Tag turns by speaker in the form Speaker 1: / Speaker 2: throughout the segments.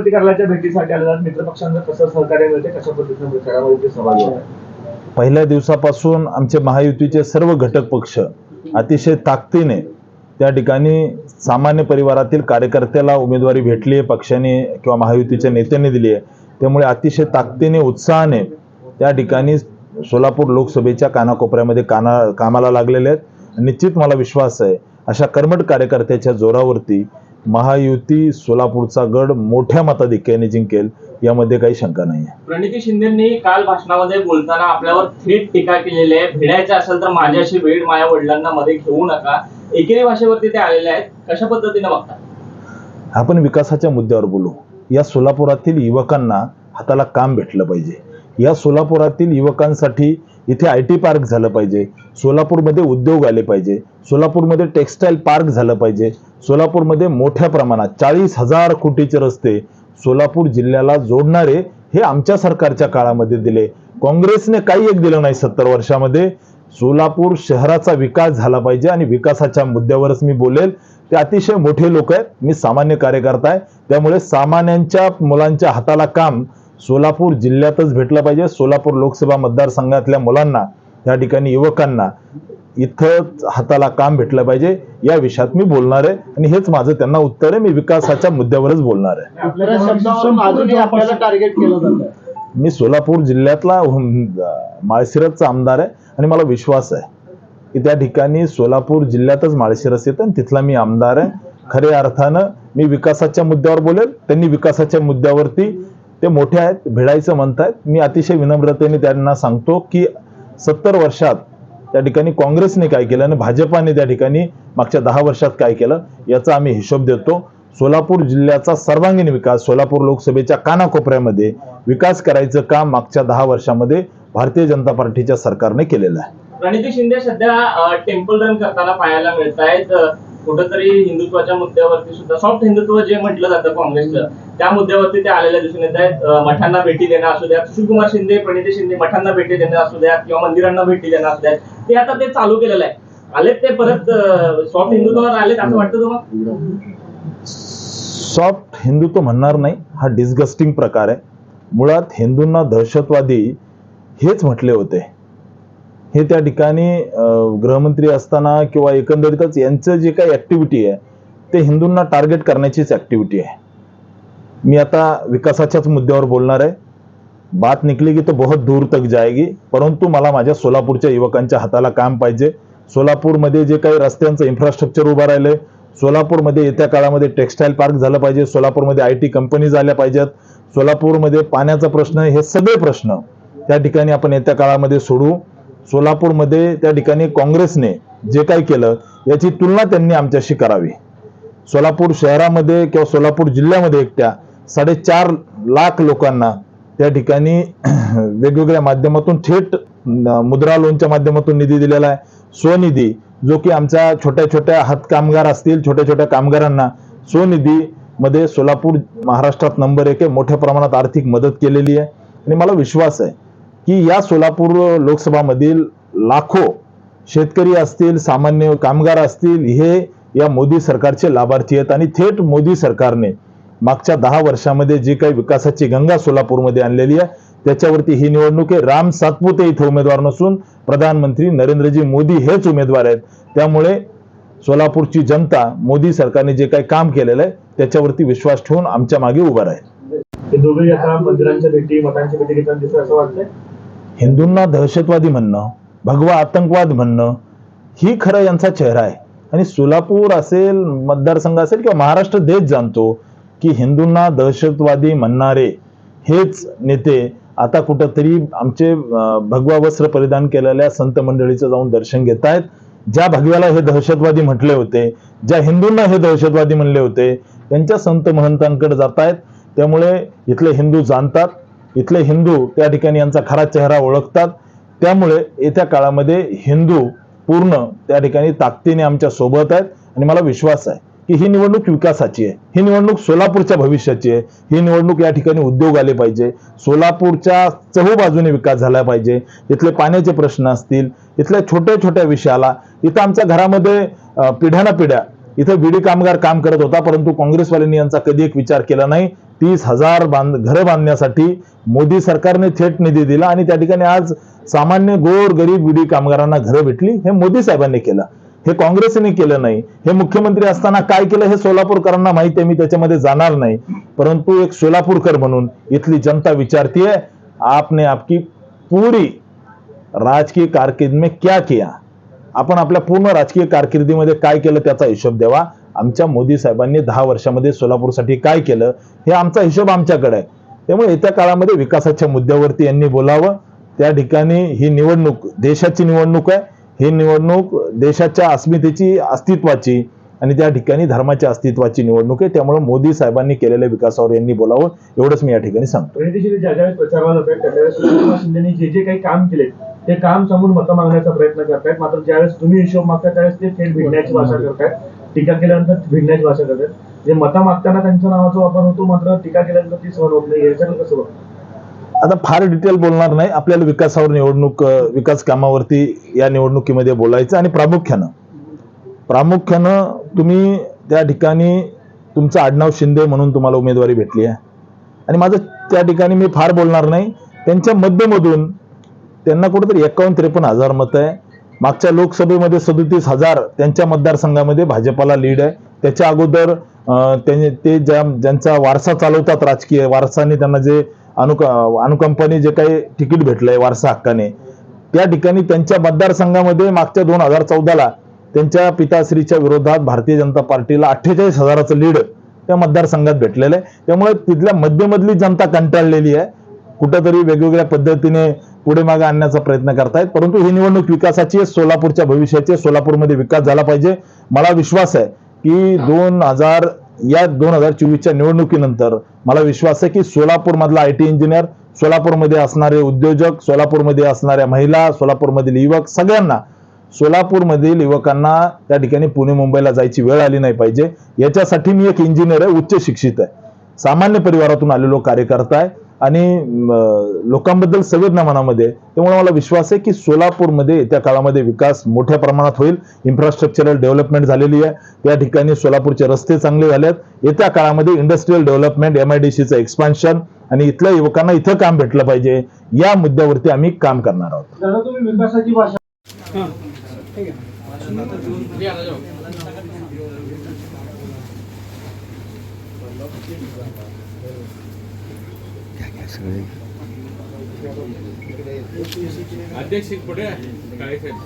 Speaker 1: मध्यवर्ती भेटीसाठी आलेला मित्र पक्षांना कसं सहकार्य मिळते कशा पद्धतीने प्रचारामध्ये सहभागी
Speaker 2: पहिल्या दिवसापासून आमचे महायुतीचे सर्व घटक पक्ष अतिशय ताकदीने त्या ठिकाणी सामान्य परिवारातील कार्यकर्त्याला उमेदवारी भेटली आहे पक्षाने किंवा महायुतीच्या नेत्यांनी दिली आहे. त्यामुळे अतिशय ताकदीने उत्साहाने त्या ठिकाणी सोलापूर लोकसभेच्या कानाकोपऱ्यामध्ये काना कामाला लागलेले आहेत. निश्चित मला विश्वास आहे अशा कर्मठ कार्यकर्त्याच्या जोरावरती महायुती सोलापूरचा गड मोठ्या मताधिक्याने जिंकेल यामध्ये काही शंका नाही आहे
Speaker 3: प्रणिती शिंदेंनी काल भाषणामध्ये बोलताना आपल्यावर थेट टीका केलेली आहे. भिडायचं असेल तर माझ्याशी भेड माझ्या वडिलांना मध्ये घेऊ नका. एकेरी भाषेवरती ते आलेले आहेत. कशा पद्धतीने बघता?
Speaker 2: आपण विकासाच्या मुद्द्यावर बोलू. या सोलापुरातील युवकांना हाताला काम भेटलं पाहिजे. या सोलापुरातील युवकांसाठी इथे आय टी पार्क झालं पाहिजे. सोलापूरमध्ये उद्योग आले पाहिजे. सोलापूरमध्ये टेक्स्टाईल पार्क झालं पाहिजे. सोलापूरमध्ये मोठ्या प्रमाणात चाळीस हजार कोटीचे रस्ते सोलापूर जिल्ह्याला जोडणारे हे आमच्या सरकारच्या काळामध्ये दिले. काँग्रेसने काही एक दिलं नाही सत्तर वर्षामध्ये. सोलापूर शहराचा विकास झाला पाहिजे आणि विकासाच्या मुद्द्यावरच मी बोलेल. ते अतिशय मोठे लोक आहेत. मी सामान्य कार्यकर्ता आहे. त्यामुळे सामान्यांच्या मुलांच्या हाताला काम सोलापूर जिल्ह्यातच भेटलं पाहिजे. सोलापूर लोकसभा मतदारसंघातल्या मुलांना त्या ठिकाणी युवकांना इथं हाताला काम भेटलं पाहिजे. या विषयात मी बोलणार आहे आणि हेच माझं त्यांना उत्तर आहे. मी विकासाच्या मुद्द्यावरच बोलणार आहे. मी सोलापूर जिल्ह्यातला माळशिरसचा आमदार आहे आणि मला विश्वास आहे की त्या ठिकाणी सोलापूर जिल्ह्यातच माळशिरस येतं आणि तिथला मी आमदार आहे. खऱ्या अर्थानं मी विकासाच्या मुद्द्यावर बोलेल. त्यांनी विकासाच्या मुद्द्यावरती ते मोठे आहेत भिडायचं म्हणतायत. मी अतिशय विनम्रतेने त्यांना सांगतो की सत्तर वर्षात त्या ठिकाणी काँग्रेसने काय केलं आणि भाजपाने त्या ठिकाणी मागच्या दहा वर्षात काय केलं याचा आम्ही हिशोब देतो. सोलापूर जिल्ह्याचा सर्वांगीण विकास सोलापूर लोकसभेच्या कानाकोपऱ्यामध्ये विकास करायचं काम मागच्या दहा वर्षामध्ये भारतीय जनता पार्टीच्या सरकारने केलेलं आहे.
Speaker 3: प्रणिती शिंदे सध्या टेम्पल रन करताना पाहायला मिळत आहेत कुठंतरी हिंदुत्वाच्या मुद्द्यावरती सुद्धा सॉफ्ट हिंदुत्व जे म्हटलं जातं काँग्रेसचं त्या मुद्द्यावरती ते आलेल्या दिसून येत आहेत. मठांना भेटी देणं असू द्यात शिवकुमार शिंदे प्रणिती शिंदे मठांना भेटी देणं असू द्यात किंवा मंदिरांना भेटी देणं असू द्यात. ते आता ते चालू केलेलं आहे. आलेत ते परत सॉफ्ट हिंदुत्वावर आलेत असं वाटतं तुम्हाला?
Speaker 2: सॉफ्ट हिंदुत्व म्हणणार नाही. हा डिस्गस्टिंग प्रकार आहे. मुळात हिंदूंना दहशतवादी हेच म्हटले होते. हे त्या ठिकाणी गृहमंत्री असताना किंवा एकंदरीतच यांचं जे काही ऍक्टिव्हिटी आहे ते हिंदूंना टार्गेट करण्याचीच ऍक्टिव्हिटी आहे. मी आता विकासाच्याच मुद्द्यावर बोलणार आहे. बात निकली की तो बहुत दूर तक जाएगी परंतु मला माझ्या सोलापूरच्या युवकांच्या हाताला काम पाहिजे. सोलापूरमध्ये जे काही रस्त्यांचं इन्फ्रास्ट्रक्चर उभं राहिलंय सोलापूरमध्ये येत्या काळामध्ये टेक्स्टाईल पार्क झालं पाहिजे सोलापूरमध्ये आय टी कंपनी झाल्या पाहिजेत सोलापूरमध्ये पाण्याचा प्रश्न हे सगळे प्रश्न त्या ठिकाणी आपण येत्या काळामध्ये सोडू. सोलापूरमध्ये त्या ठिकाणी काँग्रेसने जे काही केलं याची तुलना त्यांनी आमच्याशी करावी. सोलापूर शहरामध्ये किंवा सोलापूर जिल्ह्यामध्ये एकट्या साडेचार लाख लोकांना त्या ठिकाणी वेगवेगळ्या माध्यमातून थेट मुद्रा लोनच्या माध्यमातून निधी दिलेला आहे. स्वनिधी जो की आमच्या छोट्या छोट्या हातकामगार असतील छोट्या छोट्या कामगारांना स्वनिधी मध्ये सोलापूर महाराष्ट्रात नंबर एक आहे. मोठ्या प्रमाणात आर्थिक मदत केलेली आहे. आणि मला विश्वास आहे की या सोलापूर लोकसभामधील लाखो शेतकरी असतील सामान्य कामगार असतील हे या मोदी सरकारचे लाभार्थी आहेत. आणि थेट मोदी सरकारने मागच्या दहा वर्षामध्ये जी काही विकासाची गंगा सोलापूरमध्ये आणलेली आहे त्याच्यावरती ही निवडणूक आहे. राम सातपुते इथे उमेदवार नसून प्रधानमंत्री नरेंद्रजी मोदी हेच उमेदवार आहेत. त्यामुळे सोलापूरची जनता मोदी सरकारने जे काही काम केलेलं आहे त्याच्यावरती विश्वास ठेवून आमच्या मागे उभा राहील.
Speaker 1: हे दोघे आता मंदिरांच्या भेटी मठांच्या भेटी घेताना दिसत असं वाटतंय.
Speaker 2: हिंदूंना दहशतवादी म्हणणं भगवा आतंकवाद म्हणणं ही खरं यांचा चेहरा आहे. आणि सोलापूर असेल मतदारसंघ असेल किंवा महाराष्ट्र देश जाणतो की हिंदूंना दहशतवादी म्हणणारे हेच नेते आता कुठंतरी आमचे भगवा वस्त्र परिधान केलेल्या संत मंडळीचं जाऊन दर्शन घेत आहेत ज्या भगव्याला हे दहशतवादी म्हटले होते ज्या हिंदूंना हे दहशतवादी म्हणले होते त्यांच्या संत महंतांकडे जात आहेत त्यामुळे इथले हिंदू जाणतात. इथले हिंदू त्या ठिकाणी यांचा खरा चेहरा ओळखतात. त्यामुळे येत्या काळामध्ये हिंदू पूर्ण त्या ठिकाणी ताकदीने आमच्यासोबत आहेत. आणि मला विश्वास आहे की ही निवडणूक विकासाची आहे. ही निवडणूक सोलापूरच्या भविष्याची आहे. ही निवडणूक या ठिकाणी उद्योग आले पाहिजे. सोलापूरच्या चहू बाजूने विकास झाला पाहिजे. इथले पाण्याचे प्रश्न असतील इथल्या छोट्या छोट्या विषयाला. इथं आमच्या घरामध्ये अं, पिढ्याना पिढ्या इथं विडी कामगार काम करत होता परंतु काँग्रेसवाल्यांनी यांचा कधी एक विचार केला नाही. तीस हजार बांध घरं बांधण्यासाठी मोदी सरकारने थेट निधी दिला आणि त्या ठिकाणी आज सामान्य गोर गरीब विडी कामगारांना घरं भेटली. हे मोदी साहेबांनी केलं. हे काँग्रेसने केलं नाही. हे मुख्यमंत्री असताना काय केलं हे सोलापूरकरांना माहिती आहे. मी त्याच्यामध्ये जाणार नाही. परंतु एक सोलापूरकर म्हणून इथली जनता विचारतीये आपने आपकी पूरी राजकीय कारकिर्द में क्या किया? आपण आपल्या पूर्ण राजकीय कारकिर्दीमध्ये काय केलं त्याचा हिशोब द्यावा. आमच्या मोदी साहेबांनी दहा वर्षामध्ये सोलापूरसाठी काय केलं हे आमचा हिशोब आमच्याकडे आहे. त्यामुळे येत्या काळामध्ये विकासाच्या मुद्द्यावरती यांनी बोलावं. त्या ठिकाणी ही निवडणूक देशाची निवडणूक आहे. ही निवडणूक देशाच्या अस्मितेची अस्तित्वाची आणि त्या ठिकाणी धर्माच्या अस्तित्वाची निवडणूक आहे. त्यामुळे मोदी साहेबांनी केलेल्या विकासावर यांनी बोलावं. एवढंच मी या ठिकाणी सांगतो.
Speaker 1: शिंदेनी जे जे काही काम केले ते काम समोर मतं मागण्याचा प्रयत्न करतायत. मात्र ज्यावेळेस तुम्ही हिशोब मागता त्यावेळेस ते थेट भिडण्याची भाषा करतायत. टीका केल्यानंतर भिडण्याची भाषा करतायत जे मता मागताना त्यांच्या नावाचा वापर होतो मात्र टीका केल्यानंतर ती सहन होत नाही. याच्याकडे कसं
Speaker 2: आता फार डिटेल बोलणार नाही. आपल्याला विकासावर निवडणूक विकास कामावरती या निवडणुकीमध्ये बोलायचं आणि प्रामुख्यानं. प्रामुख्यानं तुम्ही त्या ठिकाणी तुमचं आडनाव शिंदे म्हणून तुम्हाला उमेदवारी भेटली आहे. आणि माझं त्या ठिकाणी मी फार बोलणार नाही. त्यांच्या मध्यमधून त्यांना कुठेतरी एकावन्न त्रेपन्न हजार मतं आहे. मागच्या लोकसभेमध्ये सदोतीस हजार त्यांच्या मतदारसंघामध्ये भाजपाला लीड आहे. त्याच्या अगोदर त्यांनी ते ज्या ज्यांचा वारसा चालवतात राजकीय वारसाने त्यांना जे अनुक अनुकंपाने जे काही तिकीट भेटलंय वारसा हक्काने त्या ठिकाणी त्यांच्या मतदारसंघामध्ये मागच्या दोन हजार चौदाला त्यांच्या पिताश्रीच्या विरोधात भारतीय जनता पार्टीला अठ्ठेचाळीस हजाराचं लीड त्या मतदारसंघात भेटलेलं आहे. त्यामुळे तिथल्या मध्यमधली जनता कंटाळलेली आहे. कुठंतरी वेगवेगळ्या पद्धतीने पुढे मागे आणण्याचा प्रयत्न करतायत. परंतु ही निवडणूक विकासाची आहे सोलापूरच्या भविष्याची आहे. सोलापूरमध्ये विकास झाला पाहिजे. मला विश्वास आहे की दोन हजार या दोन हजार चोवीसच्या निवडणुकीनंतर मला विश्वास आहे की सोलापूर मधला आय टी इंजिनियर सोलापूरमध्ये असणारे उद्योजक सोलापूरमध्ये असणाऱ्या महिला सोलापूरमधील युवक सगळ्यांना सोलापूरमधील युवकांना त्या ठिकाणी पुणे मुंबईला जायची वेळ आली नाही पाहिजे. याच्यासाठी मी एक इंजिनियर आहे उच्च शिक्षित आहे. सामान्य परिवारातून आलेलो कार्यकर्ता आहे. आणि लोकांबद्दल संवेदना मनामध्ये. त्यामुळे मला विश्वास आहे की सोलापूरमध्ये येत्या काळामध्ये विकास मोठ्या प्रमाणात होईल. इन्फ्रास्ट्रक्चरल डेव्हलपमेंट झालेली आहे. त्या ठिकाणी सोलापूरचे रस्ते चांगले झालेत. येत्या काळामध्ये industrial development M I D सीचं एक्सपान्शन आणि इथल्या युवकांना इथं काम भेटलं पाहिजे. या मुद्द्यावरती आम्ही काम करणार आहोत.
Speaker 4: दादा तुम्ही विकासाची भाषा
Speaker 5: अध्यक्ष पुढे काळे साहेब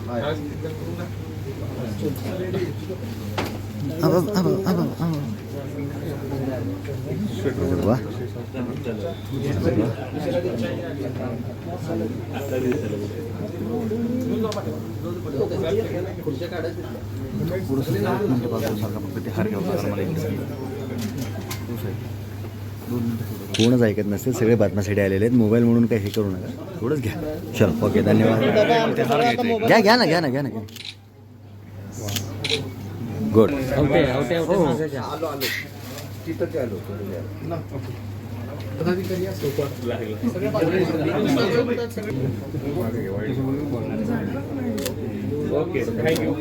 Speaker 6: कोणच ऐकत नसते सगळे बातम्यासाठी आलेले आहेत. मोबाईल म्हणून काही हे करू नका. थोडंच घ्या. चल ओके धन्यवाद. घ्या घ्या ना घ्या ना घ्या ना. घ्या गुड
Speaker 5: ओके थँक्यू.